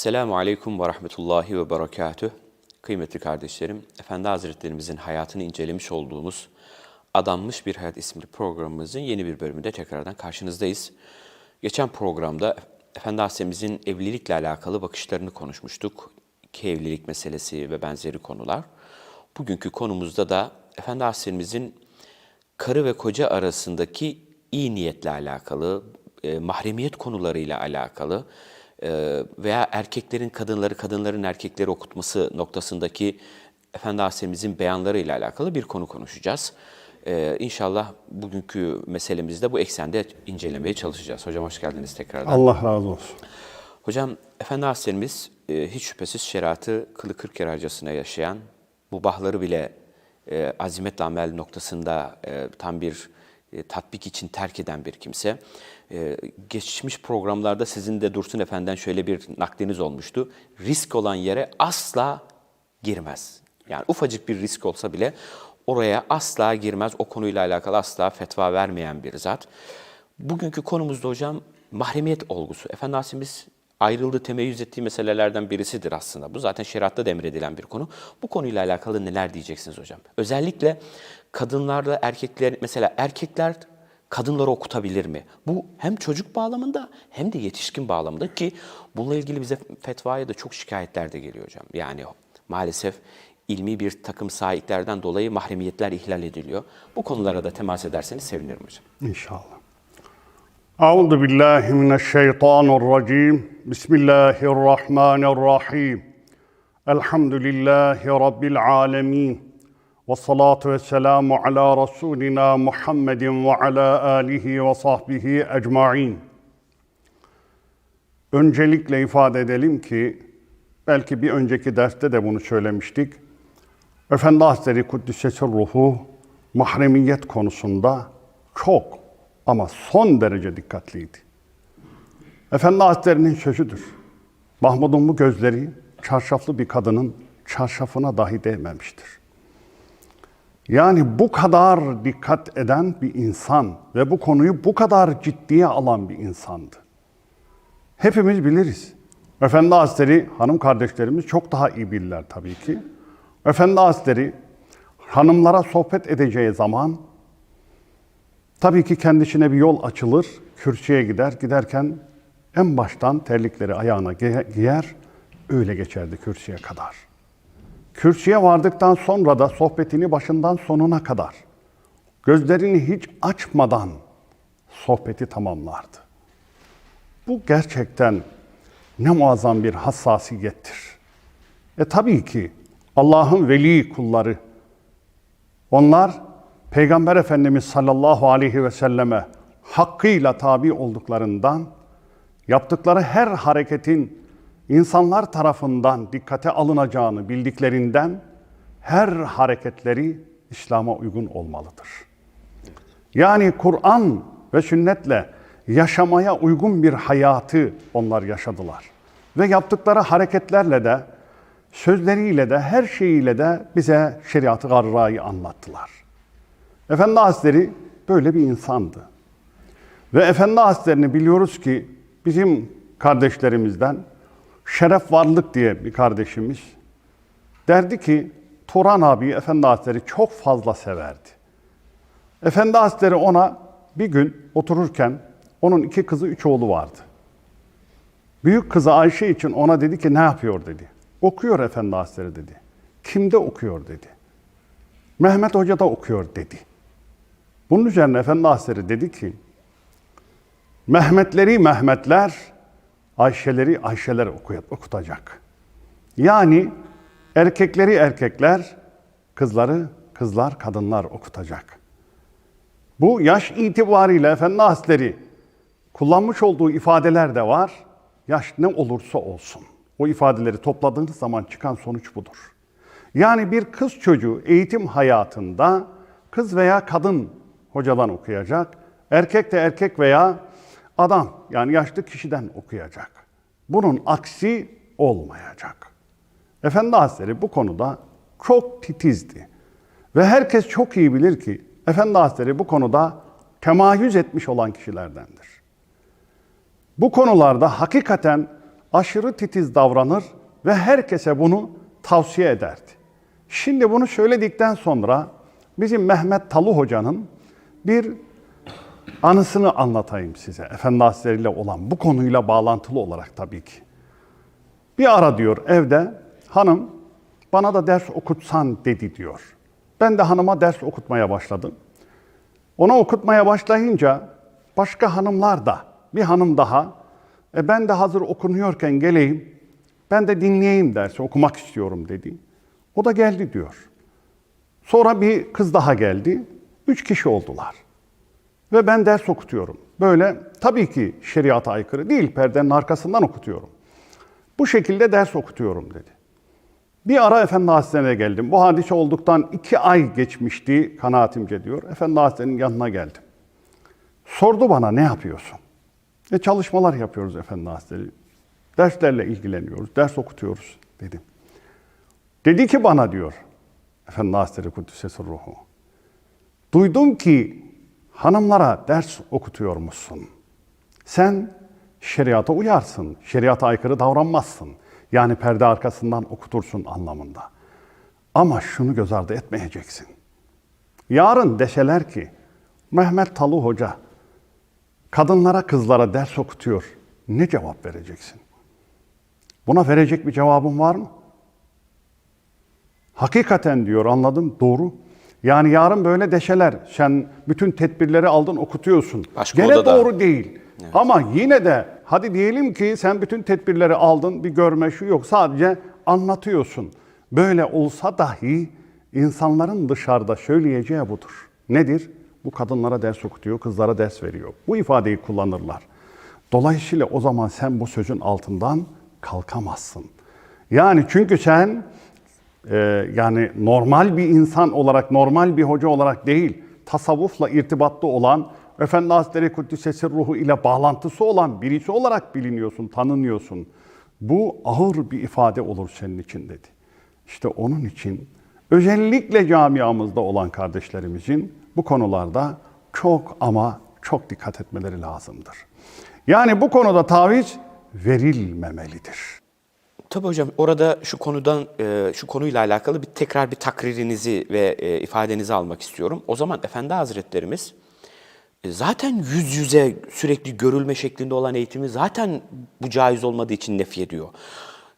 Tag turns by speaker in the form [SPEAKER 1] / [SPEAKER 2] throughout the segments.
[SPEAKER 1] Esselamu Aleyküm ve Rahmetullahi ve Berekatüh. Kıymetli kardeşlerim, Efendi Hazretlerimizin hayatını incelemiş olduğumuz Adanmış Bir Hayat isimli programımızın yeni bir bölümünde tekrardan karşınızdayız. Geçen programda Efendi Hazretlerimizin evlilikle alakalı bakışlarını konuşmuştuk. İki evlilik meselesi ve benzeri konular. Bugünkü konumuzda da Efendi Hazretlerimizin karı ve koca arasındaki iyi niyetle alakalı, e, mahremiyet konularıyla alakalı veya erkeklerin kadınları, kadınların erkekleri okutması noktasındaki Efendi Aleyhisselam'ın beyanlarıyla alakalı bir konu konuşacağız. E, inşallah bugünkü meselemizde bu eksende incelemeye çalışacağız. Hocam hoş geldiniz tekrardan.
[SPEAKER 2] Allah razı olsun.
[SPEAKER 1] Hocam Efendi Aleyhisselam'ız e, hiç şüphesiz şeriatı kılı kırk kere harcasına yaşayan, mubahları bile e, azimet amel noktasında e, tam bir e, tatbik için terk eden bir kimse. E, geçmiş programlarda sizin de Dursun Efendi'den şöyle bir nakliniz olmuştu. Risk olan yere asla girmez. Yani ufacık bir risk olsa bile oraya asla girmez. O konuyla alakalı asla fetva vermeyen bir zat. Bugünkü konumuzda hocam mahremiyet olgusu. Efendi Aleyhisselam'ız ayrıldığı, temeyyüz ettiği meselelerden birisidir aslında. Bu zaten şeriatta da emredilen bir konu. Bu konuyla alakalı neler diyeceksiniz hocam? Özellikle kadınlarla erkekler, mesela erkekler kadınları okutabilir mi? Bu hem çocuk bağlamında hem de yetişkin bağlamında ki bununla ilgili bize fetvaya da çok şikayetler de geliyor hocam. Yani maalesef ilmi bir takım sahiplerden dolayı mahremiyetler ihlal ediliyor. Bu konulara da temas ederseniz sevinirim hocam.
[SPEAKER 2] İnşallah. Euzu billahi mineşşeytanirracim. Bismillahirrahmanirrahim. Elhamdülillahi rabbil alamin. Selamu ala Resulina Muhammedin ve ala alihi ve sahbihi ecmain. Öncelikle ifade edelim ki, belki bir önceki derste de bunu söylemiştik. Efendi Hazretleri Kuddisesi Ruhu mahremiyet konusunda çok ama son derece dikkatliydi. Efendi Hazretleri'nin sözüdür. Mahmud'un bu gözleri çarşaflı bir kadının çarşafına dahi değmemiştir. Yani bu kadar dikkat eden bir insan ve bu konuyu bu kadar ciddiye alan bir insandı. Hepimiz biliriz. Efendi Hazretleri, hanım kardeşlerimiz çok daha iyi bilirler tabii ki. Efendi Hazretleri hanımlara sohbet edeceği zaman tabii ki kendisine bir yol açılır, kürsüye gider. Giderken en baştan terlikleri ayağına giyer, öyle geçerdi kürsüye kadar. Kürsüye vardıktan sonra da sohbetini başından sonuna kadar gözlerini hiç açmadan sohbeti tamamlardı. Bu gerçekten ne muazzam bir hassasiyettir. E tabii ki Allah'ın veli kulları. Onlar Peygamber Efendimiz sallallahu aleyhi ve selleme hakkıyla tabi olduklarından yaptıkları her hareketin insanlar tarafından dikkate alınacağını bildiklerinden her hareketleri İslam'a uygun olmalıdır. Yani Kur'an ve sünnetle yaşamaya uygun bir hayatı onlar yaşadılar. Ve yaptıkları hareketlerle de sözleriyle de her şeyiyle de bize şeriatı garrayı anlattılar. Efendi Hazretleri böyle bir insandı. Ve Efendi Hazretleri'ni biliyoruz ki bizim kardeşlerimizden Şeref Varlık diye bir kardeşimiz derdi ki Turan abi Efendi Hazretleri çok fazla severdi. Efendi Hazretleri ona bir gün otururken onun iki kızı, üç oğlu vardı. Büyük kızı Ayşe için ona dedi ki ne yapıyor dedi. Okuyor Efendi Hazretleri dedi. Kimde okuyor dedi. Mehmet Hoca da okuyor dedi. Bunun üzerine Efendi Hazretleri dedi ki Mehmetleri Mehmetler, Ayşeleri Ayşeler okutacak. Yani erkekleri erkekler, kızları kızlar, kadınlar okutacak. Bu yaş itibariyle Efendi Hazretleri kullanmış olduğu ifadeler de var. Yaş ne olursa olsun. O ifadeleri topladığınız zaman çıkan sonuç budur. Yani bir kız çocuğu eğitim hayatında kız veya kadın hocadan okuyacak. Erkek de erkek veya adam yani yaşlı kişiden okuyacak. Bunun aksi olmayacak. Efendi Hazretleri bu konuda çok titizdi. Ve herkes çok iyi bilir ki Efendi Hazretleri bu konuda temayüz etmiş olan kişilerdendir. Bu konularda hakikaten aşırı titiz davranır ve herkese bunu tavsiye ederdi. Şimdi bunu söyledikten sonra bizim Mehmet Talu Hoca'nın bir anısını anlatayım size. Efendi Hazretleri ile olan bu konuyla bağlantılı olarak tabii ki. Bir ara diyor evde hanım bana da ders okutsan dedi diyor. Ben de hanıma ders okutmaya başladım. Ona okutmaya başlayınca başka hanımlar da bir hanım daha e ben de hazır okunuyorken geleyim ben de dinleyeyim dersi okumak istiyorum dedi. O da geldi diyor. Sonra bir kız daha geldi. Üç kişi oldular. Ve ben ders okutuyorum. Böyle tabii ki şeriata aykırı değil, perdenin arkasından okutuyorum. Bu şekilde ders okutuyorum dedi. Bir ara Efendi Hazretleri'ne geldim. Bu hadise olduktan iki ay geçmişti kanaatimce diyor. Efendi Hazretleri'nin yanına geldim. Sordu bana ne yapıyorsun? E çalışmalar yapıyoruz Efendi Hazretleri. Derslerle ilgileniyoruz, ders okutuyoruz dedim. Dedi ki bana diyor, Efendi Hazretleri Kuddüs'e ruhu. Duydum ki hanımlara ders okutuyormuşsun. Sen şeriata uyarsın, şeriata aykırı davranmazsın. Yani perde arkasından okutursun anlamında. Ama şunu göz ardı etmeyeceksin. Yarın deseler ki Mehmet Talu Hoca kadınlara kızlara ders okutuyor. Ne cevap vereceksin? Buna verecek bir cevabın var mı? Hakikaten diyor anladım doğru. Yani yarın böyle deşeler sen bütün tedbirleri aldın okutuyorsun.
[SPEAKER 1] Başka
[SPEAKER 2] Gene
[SPEAKER 1] odada.
[SPEAKER 2] doğru değil. Ama yine de hadi diyelim ki sen bütün tedbirleri aldın bir görme şu yok sadece anlatıyorsun. Böyle olsa dahi insanların dışarıda söyleyeceği budur. Nedir? Bu kadınlara ders okutuyor, kızlara ders veriyor. Bu ifadeyi kullanırlar. Dolayısıyla o zaman sen bu sözün altından kalkamazsın. Yani çünkü sen e, yani normal bir insan olarak, normal bir hoca olarak değil, tasavvufla irtibatlı olan, Efendi Hazretleri Kuddisesi ruhu ile bağlantısı olan birisi olarak biliniyorsun, tanınıyorsun. Bu ağır bir ifade olur senin için dedi. İşte onun için özellikle camiamızda olan kardeşlerimizin bu konularda çok ama çok dikkat etmeleri lazımdır. Yani bu konuda taviz verilmemelidir.
[SPEAKER 1] Tabii hocam orada şu konudan e, şu konuyla alakalı bir tekrar bir takririnizi ve e, ifadenizi almak istiyorum. O zaman Efendi Hazretlerimiz e, zaten yüz yüze sürekli görülme şeklinde olan eğitimi zaten bu caiz olmadığı için nefi ediyor.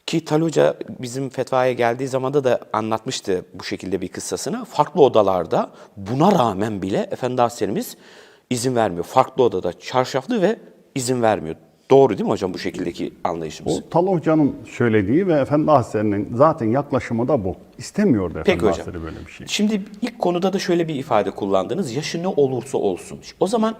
[SPEAKER 1] Ki Tal Hoca bizim fetvaya geldiği zamanda da anlatmıştı bu şekilde bir kıssasını. Farklı odalarda buna rağmen bile Efendi Hazretlerimiz izin vermiyor. Farklı odada çarşaflı ve izin vermiyor. Doğru değil mi hocam bu şekildeki anlayışımız?
[SPEAKER 2] O Tal Hoca'nın söylediği ve Efendi Hazretleri'nin zaten yaklaşımı da bu. İstemiyordu Efendi
[SPEAKER 1] Peki hocam.
[SPEAKER 2] Hazretleri böyle bir şey.
[SPEAKER 1] Şimdi ilk konuda da şöyle bir ifade kullandınız. Yaşı ne olursa olsun. O zaman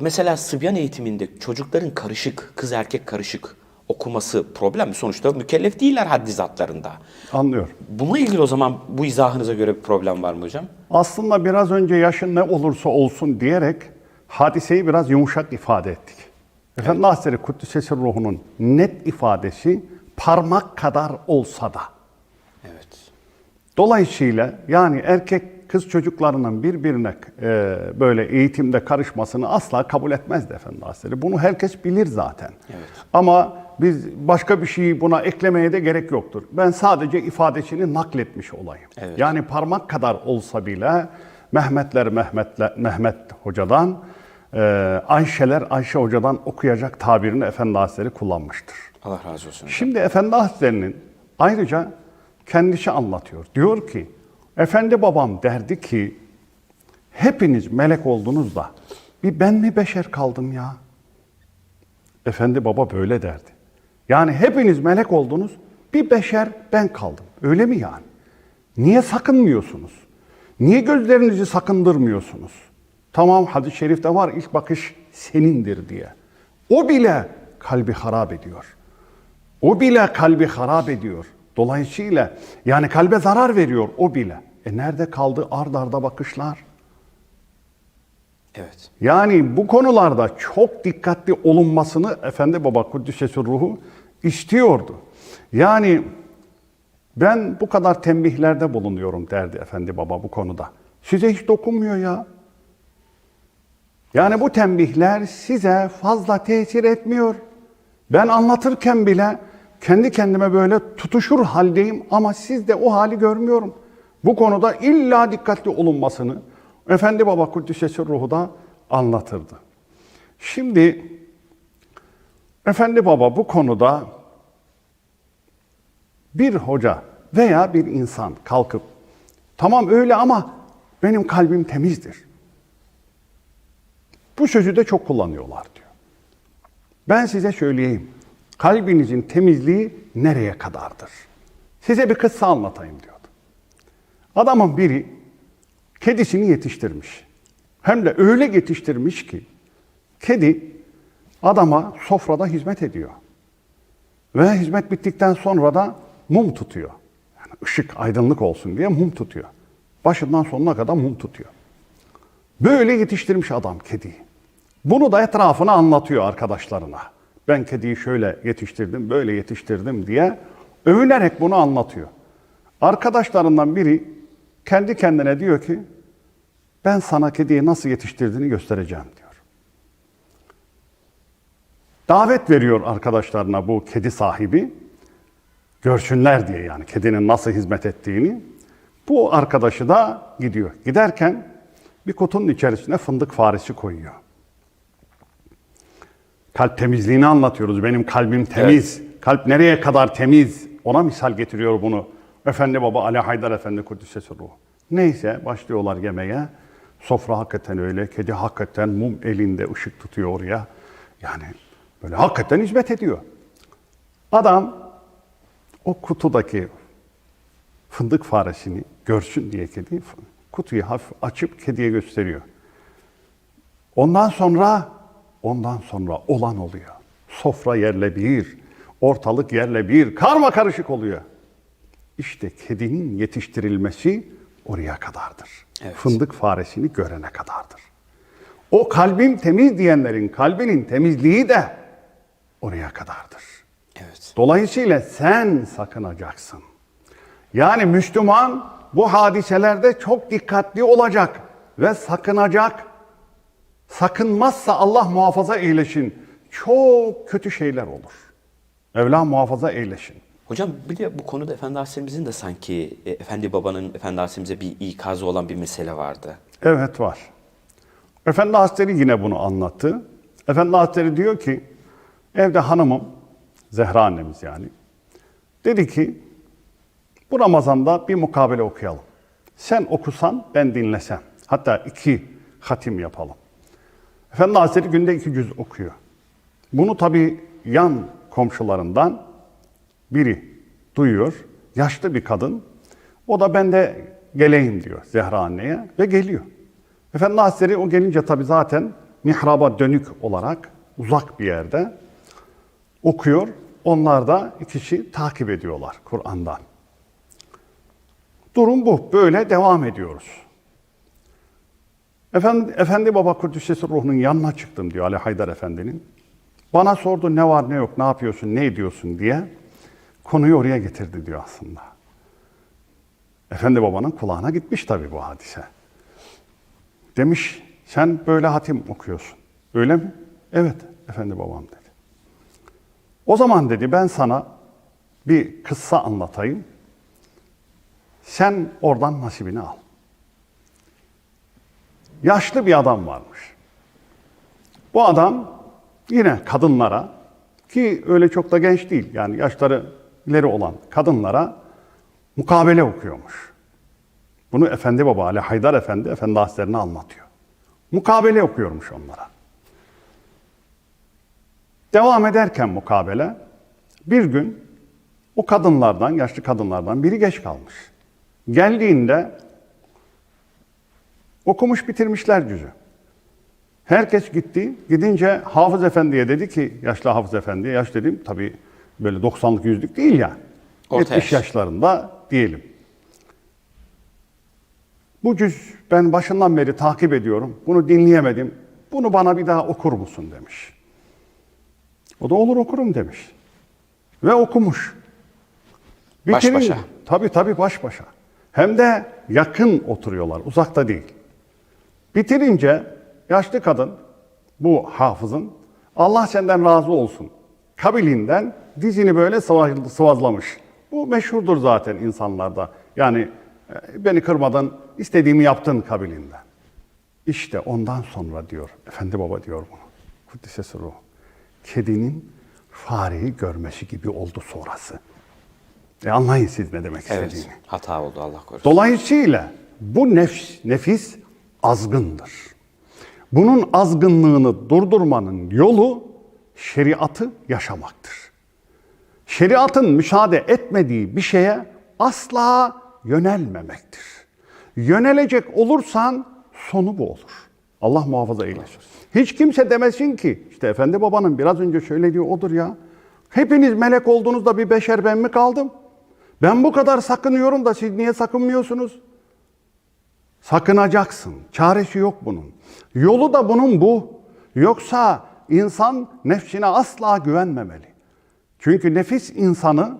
[SPEAKER 1] mesela Sıbyan eğitiminde çocukların karışık, kız erkek karışık okuması problem mi? Sonuçta mükellef değiller haddi zatlarında.
[SPEAKER 2] Anlıyor.
[SPEAKER 1] Bununla ilgili o zaman bu izahınıza göre bir problem var mı hocam?
[SPEAKER 2] Aslında biraz önce yaşın ne olursa olsun diyerek hadiseyi biraz yumuşak ifade ettik. Efendi Hazretleri Kuddisesi ruhunun net ifadesi parmak kadar olsa da.
[SPEAKER 1] Evet.
[SPEAKER 2] Dolayısıyla yani erkek kız çocuklarının birbirine e, böyle eğitimde karışmasını asla kabul etmezdi Efendi Hazretleri. Bunu herkes bilir zaten.
[SPEAKER 1] Evet.
[SPEAKER 2] Ama biz başka bir şeyi buna eklemeye de gerek yoktur. Ben sadece ifadesini nakletmiş olayım.
[SPEAKER 1] Evet.
[SPEAKER 2] Yani parmak kadar olsa bile Mehmetler Mehmetler, Mehmet Hoca'dan, Ayşeler Ayşe Hoca'dan okuyacak tabirini Efendi Hazretleri kullanmıştır.
[SPEAKER 1] Allah razı olsun.
[SPEAKER 2] Şimdi Efendi Hazretleri'nin ayrıca kendisi anlatıyor. Diyor ki, Efendi babam derdi ki, hepiniz melek oldunuz da bir ben mi beşer kaldım ya? Efendi baba böyle derdi. Yani hepiniz melek oldunuz, bir beşer ben kaldım. Öyle mi yani? Niye sakınmıyorsunuz? Niye gözlerinizi sakındırmıyorsunuz? Tamam hadis-i şerifte var ilk bakış senindir diye. O bile kalbi harap ediyor. O bile kalbi harap ediyor. Dolayısıyla yani kalbe zarar veriyor o bile. E nerede kaldı ard arda bakışlar?
[SPEAKER 1] Evet.
[SPEAKER 2] Yani bu konularda çok dikkatli olunmasını Efendi Baba Kuddisesi Ruhu istiyordu. Yani ben bu kadar tembihlerde bulunuyorum derdi Efendi Baba bu konuda. Size hiç dokunmuyor ya. Yani bu tembihler size fazla tesir etmiyor. Ben anlatırken bile kendi kendime böyle tutuşur haldeyim ama sizde o hali görmüyorum. Bu konuda illa dikkatli olunmasını Efendi Baba Kuddisesi Ruhu da anlatırdı. Şimdi Efendi Baba bu konuda bir hoca veya bir insan kalkıp tamam öyle ama benim kalbim temizdir. Bu sözü de çok kullanıyorlar diyor. Ben size söyleyeyim. Kalbinizin temizliği nereye kadardır? Size bir kıssa anlatayım diyordu. Adamın biri kedisini yetiştirmiş. Hem de öyle yetiştirmiş ki kedi adama sofrada hizmet ediyor. Ve hizmet bittikten sonra da mum tutuyor. Yani ışık, aydınlık olsun diye mum tutuyor. Başından sonuna kadar mum tutuyor. Böyle yetiştirmiş adam kediyi. Bunu da etrafına anlatıyor arkadaşlarına. Ben kediyi şöyle yetiştirdim, böyle yetiştirdim diye övünerek bunu anlatıyor. Arkadaşlarından biri kendi kendine diyor ki ben sana kediyi nasıl yetiştirdiğini göstereceğim diyor. Davet veriyor arkadaşlarına bu kedi sahibi. Görsünler diye yani kedinin nasıl hizmet ettiğini. Bu arkadaşı da gidiyor. Giderken bir kutunun içerisine fındık faresi koyuyor. Kalp temizliğini anlatıyoruz. Benim kalbim temiz. Kalp nereye kadar temiz? Ona misal getiriyor bunu. Efendi Baba Ali Haydar Efendi Kuddisesi Ruhu. Neyse başlıyorlar yemeğe. Sofra hakikaten öyle. Kedi hakikaten mum elinde ışık tutuyor oraya. Yani böyle hakikaten hizmet ediyor. Adam o kutudaki fındık faresini görsün diye kedi kutuyu hafif açıp kediye gösteriyor. Ondan sonra ondan sonra olan oluyor. Sofra yerle bir, ortalık yerle bir, karma karışık oluyor. İşte kedinin yetiştirilmesi oraya kadardır.
[SPEAKER 1] Evet.
[SPEAKER 2] Fındık faresini görene kadardır. O kalbim temiz diyenlerin kalbinin temizliği de oraya kadardır.
[SPEAKER 1] Evet.
[SPEAKER 2] Dolayısıyla sen sakınacaksın. Yani Müslüman bu hadiselerde çok dikkatli olacak ve sakınacak. Sakınmazsa Allah muhafaza eylesin. Çok kötü şeyler olur. Mevla muhafaza eylesin.
[SPEAKER 1] Hocam bir de bu konuda Efendi Aleyhisselam'ın da sanki e, Efendi Baba'nın Efendi Aleyhisselam'ıza bir ikazı olan bir mesele vardı.
[SPEAKER 2] Evet var. Efendi Hazretleri yine bunu anlattı. Efendi Hazretleri diyor ki, evde hanımım, Zehra annemiz yani, dedi ki, bu Ramazan'da bir mukabele okuyalım. Sen okusan, ben dinlesem. Hatta iki hatim yapalım. Efendi Hazretleri günde iki cüz okuyor. Bunu tabii yan komşularından biri duyuyor. Yaşlı bir kadın. O da ben de geleyim diyor Zehra anneye ve geliyor. Efendi Hazretleri o gelince tabii zaten mihraba dönük olarak uzak bir yerde okuyor. Onlar da kişi takip ediyorlar Kur'an'dan. Durum bu. Böyle devam ediyoruz. Efendi, Efendi Baba Kudüs'esi ruhunun yanına çıktım diyor Ali Haydar Efendi'nin. Bana sordu ne var ne yok, ne yapıyorsun, ne ediyorsun diye. Konuyu oraya getirdi diyor aslında. Efendi Baba'nın kulağına gitmiş tabii bu hadise. Demiş sen böyle hatim okuyorsun. Öyle mi? Evet Efendi Babam dedi. O zaman dedi ben sana bir kıssa anlatayım. Sen oradan nasibini al. Yaşlı bir adam varmış. Bu adam yine kadınlara ki öyle çok da genç değil yani yaşları ileri olan kadınlara mukabele okuyormuş. Bunu Efendi Baba Ali Haydar Efendi Efendi Hazretlerine anlatıyor. Mukabele okuyormuş onlara. Devam ederken mukabele bir gün o kadınlardan, yaşlı kadınlardan biri geç kalmış. Geldiğinde okumuş bitirmişler cüzü. Herkes gitti. Gidince Hafız Efendi'ye dedi ki, yaşlı Hafız Efendi'ye, yaş dedim tabii böyle 90'lık yüzlük değil ya.
[SPEAKER 1] Orta
[SPEAKER 2] 70
[SPEAKER 1] yaş.
[SPEAKER 2] yaşlarında diyelim. Bu cüz ben başından beri takip ediyorum. Bunu dinleyemedim. Bunu bana bir daha okur musun demiş. O da olur okurum demiş. Ve okumuş.
[SPEAKER 1] Baş
[SPEAKER 2] Bitirince-
[SPEAKER 1] başa.
[SPEAKER 2] Tabii tabii baş başa. Hem de yakın oturuyorlar, uzakta değil. Bitirince yaşlı kadın, bu hafızın, Allah senden razı olsun. kabilinden dizini böyle sıva- sıvazlamış. Bu meşhurdur zaten insanlarda. Yani e, beni kırmadın, istediğimi yaptın kabilinden. İşte ondan sonra diyor, Efendi Baba diyor bunu. Kuddise sırrı. Kedinin fareyi görmesi gibi oldu sonrası. E anlayın siz ne demek istediğimi.
[SPEAKER 1] Evet. Hata oldu Allah korusun.
[SPEAKER 2] Dolayısıyla bu nefs, nefis azgındır. Bunun azgınlığını durdurmanın yolu şeriatı yaşamaktır. Şeriatın müsaade etmediği bir şeye asla yönelmemektir. Yönelecek olursan sonu bu olur. Allah muhafaza eylesin. Hiç kimse demesin ki, işte Efendi Baba'nın biraz önce söylediği odur ya. Hepiniz melek olduğunuzda bir beşer ben mi kaldım? Ben bu kadar sakınıyorum da siz niye sakınmıyorsunuz? Sakınacaksın. Çaresi yok bunun. Yolu da bunun bu. Yoksa insan nefsine asla güvenmemeli. Çünkü nefis insanı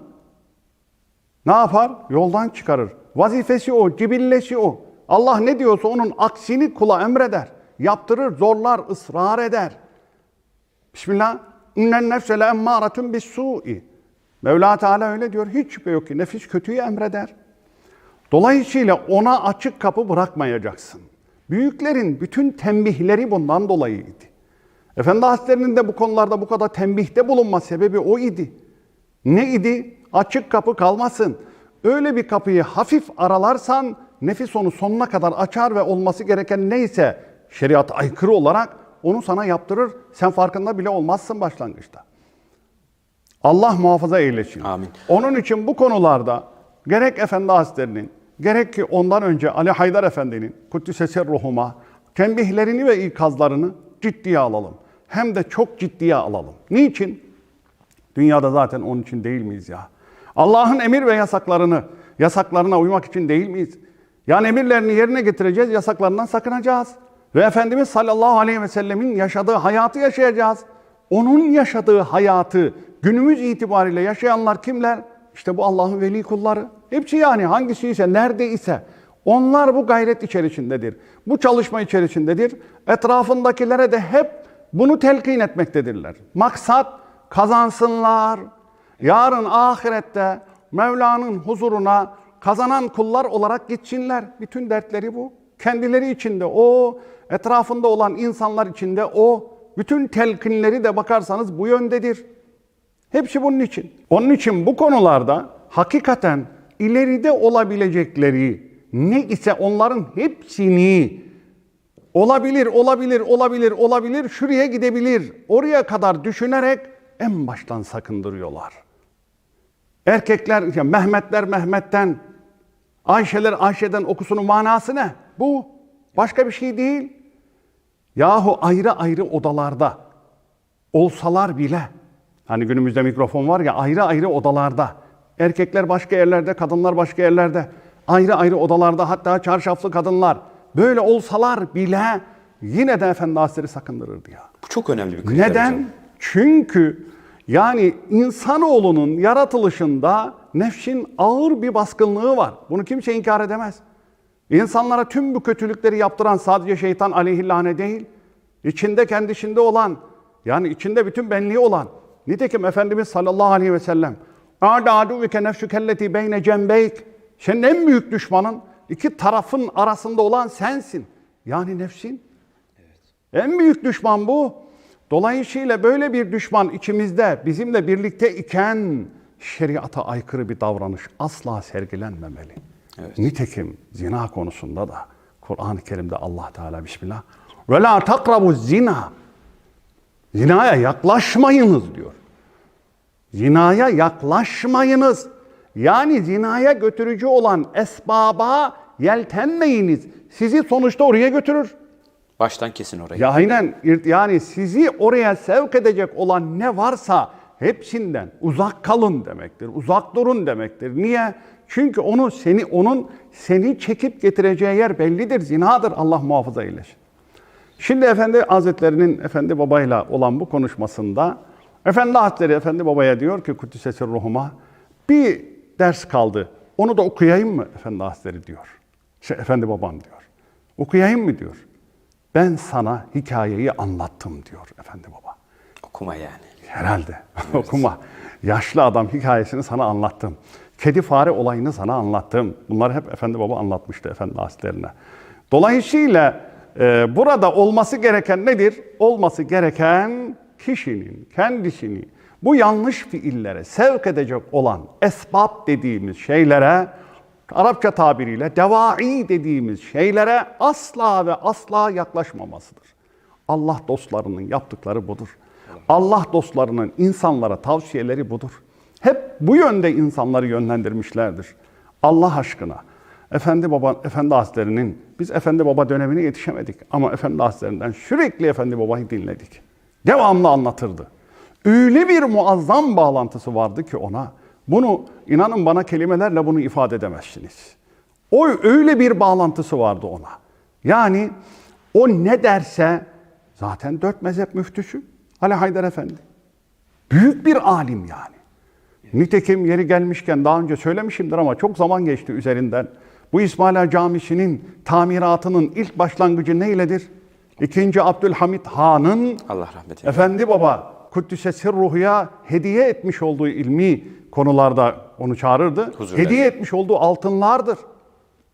[SPEAKER 2] ne yapar? Yoldan çıkarır. Vazifesi o, cibillesi o. Allah ne diyorsa onun aksini kula emreder. Yaptırır, zorlar, ısrar eder. Bismillah. İnnen nefse le emmâretun bis su'i. Mevla Teala öyle diyor. Hiç şüphe yok ki nefis kötüyü emreder. Dolayısıyla ona açık kapı bırakmayacaksın. Büyüklerin bütün tembihleri bundan dolayıydı. Efendi Hazretleri'nin de bu konularda bu kadar tembihte bulunma sebebi o idi. Ne idi? Açık kapı kalmasın. Öyle bir kapıyı hafif aralarsan nefis onu sonuna kadar açar ve olması gereken neyse şeriat aykırı olarak onu sana yaptırır. Sen farkında bile olmazsın başlangıçta. Allah muhafaza eylesin.
[SPEAKER 1] Amin.
[SPEAKER 2] Onun için bu konularda gerek Efendi Hazretleri'nin gerek ki ondan önce Ali Haydar Efendi'nin Kuddise ruhuma tembihlerini ve ikazlarını ciddiye alalım. Hem de çok ciddiye alalım. Niçin? Dünyada zaten onun için değil miyiz ya? Allah'ın emir ve yasaklarını, yasaklarına uymak için değil miyiz? Yani emirlerini yerine getireceğiz, yasaklarından sakınacağız. Ve Efendimiz sallallahu aleyhi ve sellemin yaşadığı hayatı yaşayacağız. Onun yaşadığı hayatı günümüz itibariyle yaşayanlar kimler? İşte bu Allah'ın veli kulları. Hepsi yani hangisi ise, nerede ise onlar bu gayret içerisindedir. Bu çalışma içerisindedir. Etrafındakilere de hep bunu telkin etmektedirler. Maksat kazansınlar. Yarın ahirette Mevla'nın huzuruna kazanan kullar olarak gitsinler. Bütün dertleri bu. Kendileri içinde o, etrafında olan insanlar içinde o. Bütün telkinleri de bakarsanız bu yöndedir. Hepsi bunun için. Onun için bu konularda hakikaten ileride olabilecekleri ne ise onların hepsini olabilir, olabilir, olabilir, olabilir, şuraya gidebilir, oraya kadar düşünerek en baştan sakındırıyorlar. Erkekler, ya Mehmetler Mehmet'ten, Ayşeler Ayşe'den okusunun manası ne? Bu. Başka bir şey değil. Yahu ayrı ayrı odalarda olsalar bile, hani günümüzde mikrofon var ya ayrı ayrı odalarda, erkekler başka yerlerde, kadınlar başka yerlerde, ayrı ayrı odalarda hatta çarşaflı kadınlar böyle olsalar bile yine de Efendi Hazretleri sakındırırdı ya.
[SPEAKER 1] Bu çok önemli bir kriter
[SPEAKER 2] Neden?
[SPEAKER 1] hocam.
[SPEAKER 2] Çünkü yani insanoğlunun yaratılışında nefsin ağır bir baskınlığı var. Bunu kimse inkar edemez. İnsanlara tüm bu kötülükleri yaptıran sadece şeytan aleyhillâne değil, içinde kendisinde olan, yani içinde bütün benliği olan. Nitekim Efendimiz sallallahu aleyhi ve sellem "Âdâ aduvike nefsükelleti beyne cembeyk." Senin en büyük düşmanın iki tarafın arasında olan sensin. Yani nefsin. En büyük düşman bu. Dolayısıyla böyle bir düşman içimizde bizimle birlikte iken şeriata aykırı bir davranış asla sergilenmemeli. Nitekim zina konusunda da Kur'an-ı Kerim'de Allah Teala Bismillah ve la takrabu zina zinaya yaklaşmayınız diyor. Zinaya yaklaşmayınız. Yani zinaya götürücü olan esbaba yeltenmeyiniz. Sizi sonuçta oraya götürür.
[SPEAKER 1] Baştan kesin orayı.
[SPEAKER 2] Ya aynen yani sizi oraya sevk edecek olan ne varsa hepsinden uzak kalın demektir. Uzak durun demektir. Niye? Çünkü onu seni onun seni çekip getireceği yer bellidir. Zinadır. Allah muhafaza eylesin. Şimdi Efendi Hazretleri'nin Efendi Baba'yla olan bu konuşmasında Efendi Hazretleri Efendi Baba'ya diyor ki Kuddisesi ruhuma bir ders kaldı. Onu da okuyayım mı Efendi Hazretleri diyor. Şey, Efendi Babam diyor. Okuyayım mı diyor. Ben sana hikayeyi anlattım diyor Efendi Baba.
[SPEAKER 1] Okuma yani.
[SPEAKER 2] Herhalde. Okuma. Yaşlı adam hikayesini sana anlattım. Kedi fare olayını sana anlattım. Bunları hep Efendi Baba anlatmıştı Efendi Hazretlerine. Dolayısıyla e, burada olması gereken nedir? Olması gereken kişinin kendisini bu yanlış fiillere sevk edecek olan esbab dediğimiz şeylere Arapça tabiriyle devai dediğimiz şeylere asla ve asla yaklaşmamasıdır. Allah dostlarının yaptıkları budur. Allah dostlarının insanlara tavsiyeleri budur. Hep bu yönde insanları yönlendirmişlerdir. Allah aşkına. Efendi Baba, Efendi Hazretleri'nin, biz Efendi Baba dönemine yetişemedik ama Efendi Hazretlerinden sürekli Efendi Baba'yı dinledik. Devamlı anlatırdı. Öyle bir muazzam bağlantısı vardı ki ona. Bunu inanın bana kelimelerle bunu ifade edemezsiniz. O öyle bir bağlantısı vardı ona. Yani o ne derse zaten dört mezhep müftüsü Ali Haydar Efendi. Büyük bir alim yani. Nitekim yeri gelmişken daha önce söylemişimdir ama çok zaman geçti üzerinden. Bu İsmaila Camisi'nin tamiratının ilk başlangıcı neyledir? İkinci Abdülhamit Han'ın
[SPEAKER 1] Allah rahmet eylesin.
[SPEAKER 2] Efendi Baba Kuddise Sirruhu'ya hediye etmiş olduğu ilmi konularda onu çağırırdı.
[SPEAKER 1] Huzur
[SPEAKER 2] hediye
[SPEAKER 1] verir.
[SPEAKER 2] etmiş olduğu altınlardır.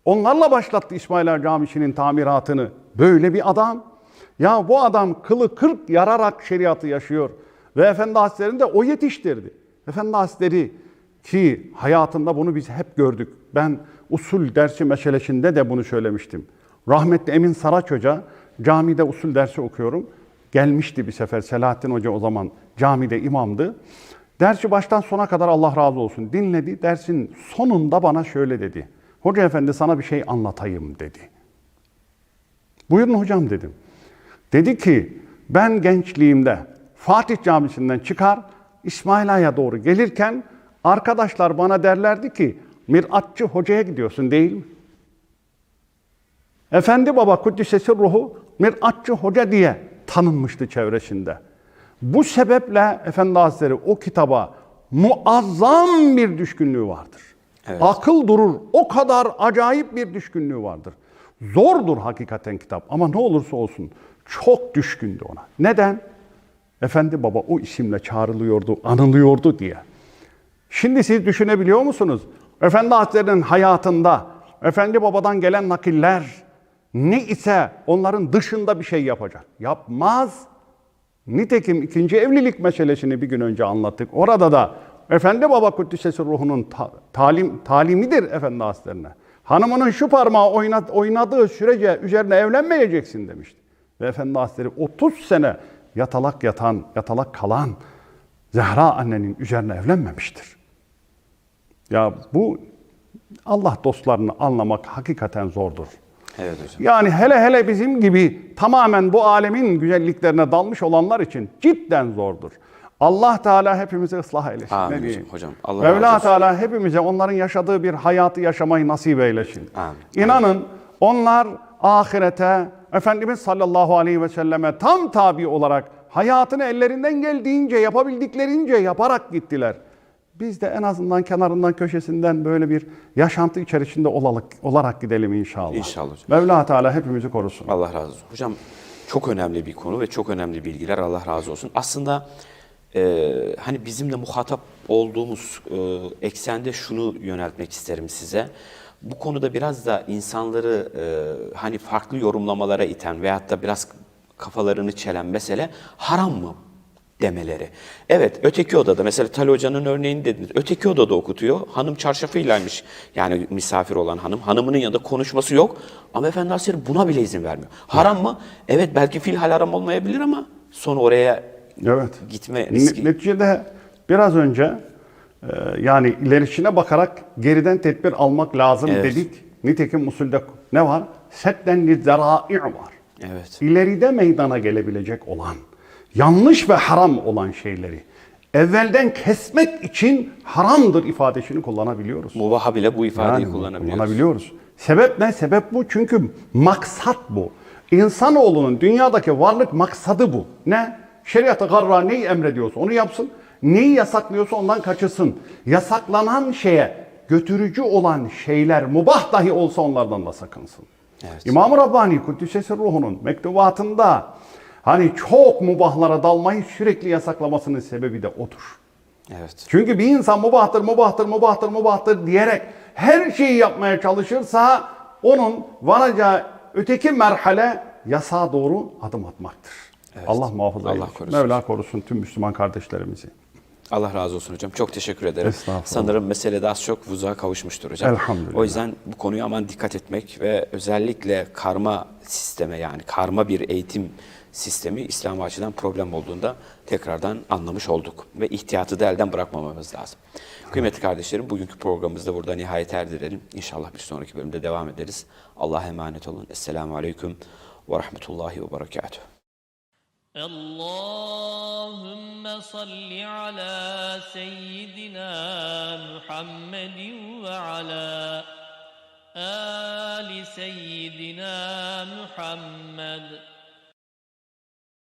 [SPEAKER 2] Onlarla başlattı İsmail Ağa Camisi'nin tamiratını. Böyle bir adam. Ya bu adam kılı kırk yararak şeriatı yaşıyor. Ve Efendi Hazretleri'ni de o yetiştirdi. Efendi Hazretleri ki hayatında bunu biz hep gördük. Ben usul dersi meselesinde de bunu söylemiştim. Rahmetli Emin Saraç Hoca camide usul dersi okuyorum. Gelmişti bir sefer Selahattin Hoca o zaman camide imamdı. Dersi baştan sona kadar Allah razı olsun dinledi. Dersin sonunda bana şöyle dedi. Hoca efendi sana bir şey anlatayım dedi. Buyurun hocam dedim. Dedi ki ben gençliğimde Fatih Camisi'nden çıkar İsmail Ağa'ya doğru gelirken arkadaşlar bana derlerdi ki Miratçı hocaya gidiyorsun değil mi? Efendi Baba Kuddisesi ruhu Miratçı Hoca diye tanınmıştı çevresinde. Bu sebeple Efendi Hazretleri o kitaba muazzam bir düşkünlüğü vardır.
[SPEAKER 1] Evet.
[SPEAKER 2] Akıl durur. O kadar acayip bir düşkünlüğü vardır. Zordur hakikaten kitap ama ne olursa olsun çok düşkündü ona. Neden? Efendi Baba o isimle çağrılıyordu, anılıyordu diye. Şimdi siz düşünebiliyor musunuz? Efendi Hazretleri'nin hayatında Efendi Baba'dan gelen nakiller ne ise onların dışında bir şey yapacak. Yapmaz. Nitekim ikinci evlilik meselesini bir gün önce anlattık. Orada da Efendi Baba Kuddisesi ruhunun ta- talim, talimidir Efendi Hazretlerine. Hanımının şu parmağı oynat, oynadığı sürece üzerine evlenmeyeceksin demişti. Ve Efendi Hazretleri 30 sene yatalak yatan, yatalak kalan Zehra annenin üzerine evlenmemiştir. Ya bu Allah dostlarını anlamak hakikaten zordur.
[SPEAKER 1] Evet hocam.
[SPEAKER 2] Yani hele hele bizim gibi tamamen bu alemin güzelliklerine dalmış olanlar için cidden zordur. Allah Teala hepimizi ıslah eylesin.
[SPEAKER 1] Amin
[SPEAKER 2] Ne
[SPEAKER 1] hocam,
[SPEAKER 2] diyeyim?
[SPEAKER 1] hocam. Allah razı
[SPEAKER 2] Mevla. Teala hepimize onların yaşadığı bir hayatı yaşamayı nasip eylesin.
[SPEAKER 1] Amin.
[SPEAKER 2] İnanın onlar ahirete Efendimiz sallallahu aleyhi ve selleme tam tabi olarak hayatını ellerinden geldiğince yapabildiklerince yaparak gittiler. Biz de en azından kenarından köşesinden böyle bir yaşantı içerisinde olarak, olarak gidelim inşallah.
[SPEAKER 1] İnşallah hocam.
[SPEAKER 2] Mevla Teala hepimizi korusun.
[SPEAKER 1] Allah razı olsun. Hocam çok önemli bir konu ve çok önemli bilgiler. Allah razı olsun. Aslında e, hani bizimle muhatap olduğumuz e, eksende şunu yöneltmek isterim size. Bu konuda biraz da insanları e, hani farklı yorumlamalara iten veyahut da biraz kafalarını çelen mesele haram mı demeleri. Evet öteki odada mesela Tal Hoca'nın örneğini dediniz. Öteki odada okutuyor. Hanım çarşafıylaymış. Yani misafir olan hanım. Hanımının yanında konuşması yok. Ama Efendi Hazretleri buna bile izin vermiyor. Haram mı? Evet belki filhal haram olmayabilir ama sonra oraya
[SPEAKER 2] Evet.
[SPEAKER 1] gitme riski.
[SPEAKER 2] Neticede biraz önce e, yani ilerisine bakarak geriden tedbir almak lazım
[SPEAKER 1] Evet.
[SPEAKER 2] dedik. Nitekim usulde ne var? Setten lizzera'i var.
[SPEAKER 1] Evet.
[SPEAKER 2] İleride meydana gelebilecek olan, yanlış ve haram olan şeyleri evvelden kesmek için haramdır ifadesini kullanabiliyoruz.
[SPEAKER 1] Mubaha bile bu ifadeyi
[SPEAKER 2] Yani
[SPEAKER 1] kullanabiliyoruz.
[SPEAKER 2] kullanabiliyoruz. Sebep ne? Sebep bu. Çünkü maksat bu. İnsanoğlunun dünyadaki varlık maksadı bu. Ne? Şeriat-ı garra neyi emrediyorsa onu yapsın. Neyi yasaklıyorsa ondan kaçırsın. Yasaklanan şeye götürücü olan şeyler mubah dahi olsa onlardan da sakınsın.
[SPEAKER 1] Evet.
[SPEAKER 2] İmam-ı Rabbani Kuddisesi Ruhu'nun mektubatında Hani çok mubahlara dalmayı sürekli yasaklamasının sebebi de odur.
[SPEAKER 1] Evet.
[SPEAKER 2] Çünkü bir insan mubahtır, mubahtır, mubahtır, mubahtır diyerek her şeyi yapmaya çalışırsa onun varacağı öteki merhale yasağa doğru adım atmaktır. Allah muhafaza
[SPEAKER 1] Allah
[SPEAKER 2] eylesin.
[SPEAKER 1] korusun.
[SPEAKER 2] Mevla korusun tüm Müslüman kardeşlerimizi.
[SPEAKER 1] Allah razı olsun hocam. Çok teşekkür ederim. Sanırım mesele de az çok vuzuğa kavuşmuştur hocam.
[SPEAKER 2] Elhamdülillah.
[SPEAKER 1] O yüzden bu konuya aman dikkat etmek ve özellikle karma sisteme yani karma bir eğitim sistemi İslam açıdan problem olduğunda tekrardan anlamış olduk. Ve ihtiyatı da elden bırakmamamız lazım. Kıymetli kardeşlerim bugünkü programımızda burada nihayet erdirelim. İnşallah bir sonraki bölümde devam ederiz. Allah'a emanet olun. Esselamu Aleyküm ve Rahmetullahi ve Berekatuhu.
[SPEAKER 3] اللهم صل على سيدنا محمد وعلى آل سيدنا محمد